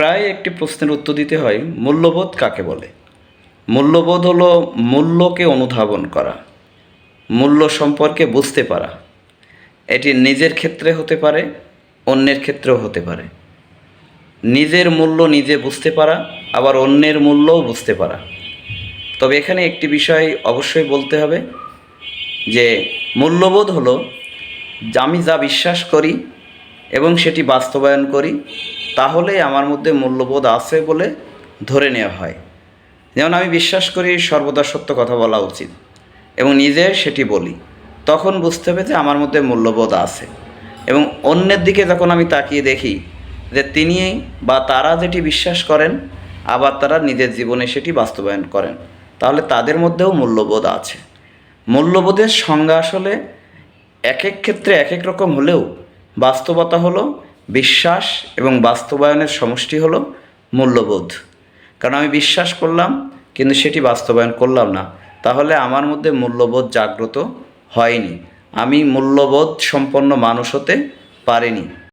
প্রায় একটি প্রশ্নের উত্তর দিতে হয়, মূল্যবোধ কাকে বলে? মূল্যবোধ হলো মূল্যকে অনুধাবন করা, মূল্য সম্পর্কে বুঝতে পারা। এটি নিজের ক্ষেত্রে হতে পারে, অন্যের ক্ষেত্রেও হতে পারে। নিজের মূল্য নিজে বুঝতে পারা, আবার অন্যের মূল্যও বুঝতে পারা। তবে এখানে একটি বিষয় অবশ্যই বলতে হবে যে, মূল্যবোধ হলো আমি যা বিশ্বাস করি এবং সেটি বাস্তবায়ন করি তাহলে আমার মধ্যে মূল্যবোধ আছে বলে ধরে নেওয়া হয়। যেমন আমি বিশ্বাস করি সর্বদা সত্য কথা বলা উচিত এবং নিজে সেটি বলি। তখন বুঝতে হবে যে আমার মধ্যে মূল্যবোধ আছে এবং অন্যের দিকে যখন আমি তাকিয়ে দেখি যে তিনি বা তারা যেটি বিশ্বাস করেন, আবার তারা নিজের জীবনে সেটি বাস্তবায়ন করেন, তাহলে তাদের মধ্যেও মূল্যবোধ আছে। মূল্যবোধের সংজ্ঞা আসলে এক এক ক্ষেত্রে এক এক রকম হলেও বাস্তবতা হলো বিশ্বাস এবং বাস্তবায়নের সমষ্টি হলো মূল্যবোধ। কারণ আমি বিশ্বাস করলাম, কিন্তু সেটি বাস্তবায়ন করলাম না। তাহলে আমার মধ্যে মূল্যবোধ জাগ্রত হয়নি। আমি মূল্যবোধ সম্পন্ন মানুষ হতে পারিনি।